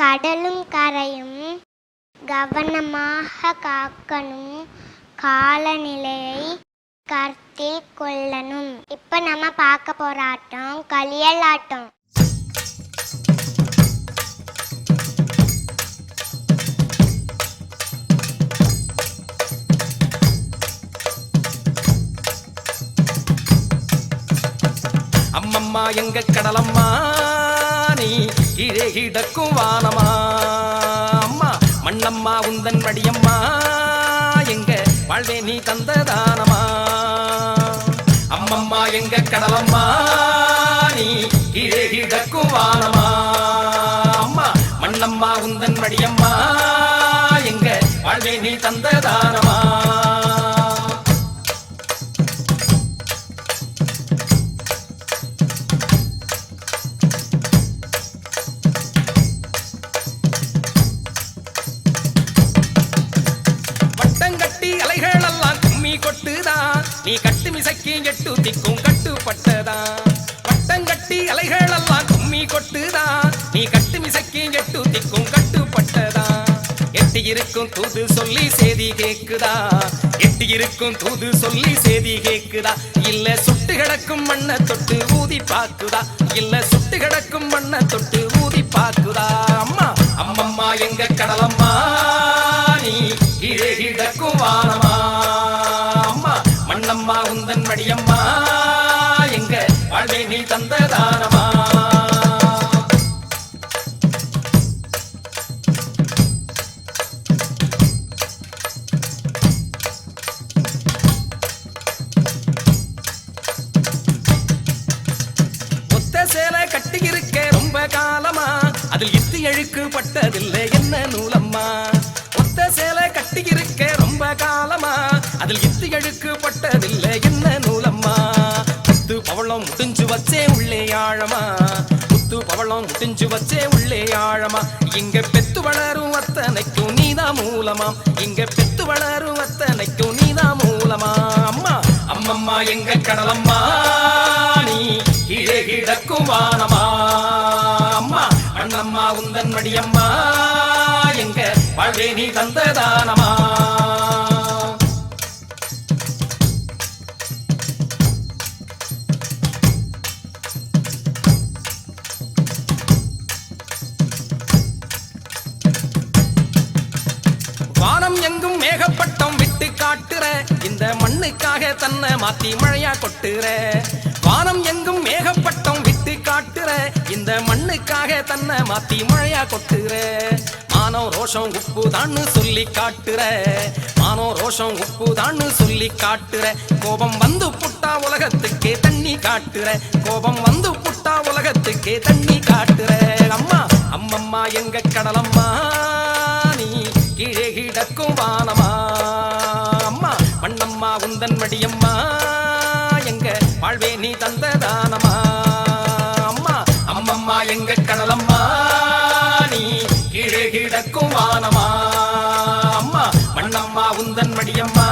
கடலும் கரையும் கவனமாக காக்கணும். காலநிலையை கருத்தில் கொள்ளணும். இப்போ நம்ம பார்க்க போகிற ஆட்டம் களியல் ஆட்டம். அம்மம்மா எங்க கடலம்மா? கீழே கிடக்கும் வானமா? அம்மா மண்ணம்மா உந்தன் வடியம்மா எங்க வாழ்வே நீ தந்ததானமா? அம்மம்மா எங்க கடலம்மா நீ கீழே கிடக்கும் வானமா? அம்மா மண்ணம்மா உந்தன் வடியம்மா எங்க வாழ்வே நீ தந்ததானமா? வட்டங்கட்டி நீ கட்டு மிசக்கி எட்டு திக்கும் கட்டுப்பட்டதான் வட்டங்கட்டி அலைகள் எல்லாம் கும்மி கொட்டுதான் நீ கட்டு மிசக்கி எட்டு திக்கும் கட்டுப்பட்டதான் எட்டி இருக்கும் தூது சொல்லி செய்தி கேக்குதா? எட்டி இருக்கும் தூது சொல்லி செய்தி கேக்குதா? இல்ல சுட்டு கிடக்கும் மண்ணை தொட்டு ஊதி பாக்குதா? இல்ல சுட்டு கிடக்கும் மண்ணை தொட்டு ஊதி பாக்குதா? அம்மா அம்மம்மா எங்க கடலம்மா? நீ சேலை கட்டி இருக்க ரொம்ப காலமா. அதில் இத்து எழுக்கு பட்டதில்லை என்ன நூலம்மா? ஒத்த சேலை கட்டி இருக்க ரொம்ப காலமா. அதில் இத்து எழுக்கு பட்டதில்லை என்ன பெத்து வளரும் அத்தனைக்கும் நீதான் மூலமாம். இங்க பெத்து வளரும் அத்தனைக்கும் நீதான் மூலமா அம்மா அம்மம்மா எங்க கடலம்மா நீ கீழே கிடக்கும் வானமா அம்மா அண்ணம்மா உந்தன் மடியம்மா எங்க வாழ்வே நீ தந்ததானமா இந்த மண்ணுக்காக தன்னை மாத்தி மழையா கொட்டுற. வானம் எங்கும் மேகப்பட்டம் விட்டு காட்டுற. இந்த மண்ணுக்காக தன்னை மாத்தி மழையா கொட்டுற. மானோ ரோஷம் உப்பு தான்னு சொல்லி காட்டுற. மானோ ரோஷம் உப்பு தான்னு சொல்லி காட்டுற. கோபம் வந்து புட்டா உலகத்துக்கே தண்ணி காட்டுற. கோபம் வந்து புட்டா உலகத்துக்கே தண்ணி காட்டுற. அம்மா அம்மம்மா எங்க கடலம்மா நீ கீழே கிடக்கும் வானமா. நீ தந்த தானமா அம்மா அம்மம்மா எங்க கடலம்மா? நீ கீழே கிடக்கும் வானமா அம்மா மண்ணம்மா உந்தன் மடியம்மா.